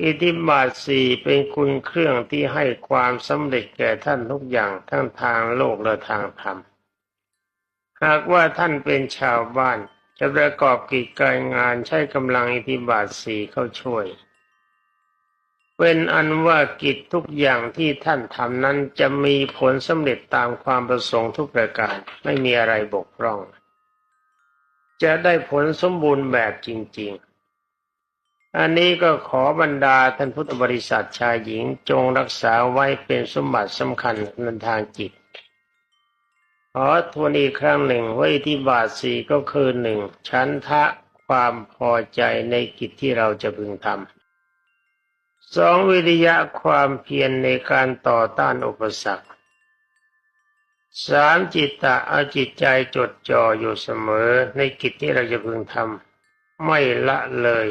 อิทธิบาทสี่เป็นคุณเครื่องที่ให้ความสำเร็จแก่ท่านทุกอย่างทั้งทางโลกและทางธรรม หากว่าท่านเป็นชาวบ้านจะประกอบกิจการงานใช้กำลังอิทธิบาทสี่เข้าช่วย เป็นอันว่ากิจทุกอย่างที่ท่านทำนั้นจะมีผลสำเร็จตามความประสงค์ทุกประการไม่มีอะไรบกพร่อง จะได้ผลสมบูรณ์แบบจริง ๆ อันนี้ก็ขอบรรดาท่านพุทธบริษัทชายหญิงจงรักษาไว้เป็นสมบัติสำคัญในทางจิต ขอทวนอีกครั้งหนึ่งว่าอิทธิบาทสี่ก็คือหนึ่งชั้นทะความพอใจในกิจที่เราจะพึงทำสองวิริยะความเพียรในการต่อต้านอุปสรรคสามจิตตะเอาจิตใจจดจ่ออยู่เสมอในกิจที่เราจะพึงทำไม่ละเลย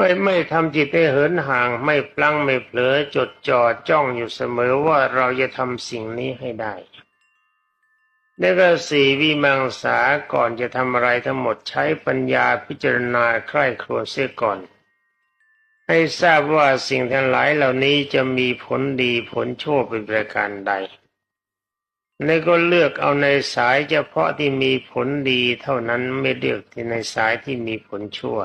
ไม่ไม่ทำจิตให้เหินห่างไม่พลั้งไม่เผลอจดจ่อจ้องอยู่เสมอว่าเราจะทำสิ่งนี้ให้ได้แล้วก็สี่วิมังสาก่อนจะทำอะไรทั้งหมดใช้ปัญญาพิจารณาใคร่ครวญเสียก่อน ให้ทราบว่าสิ่งทั้งหลายเหล่านี้จะมีผลดีผลชั่วเป็นประการใดแล้วก็เลือกเอาในสายเฉพาะที่มีผลดีเท่านั้นไม่เลือกที่ในสายที่มีผลชั่ว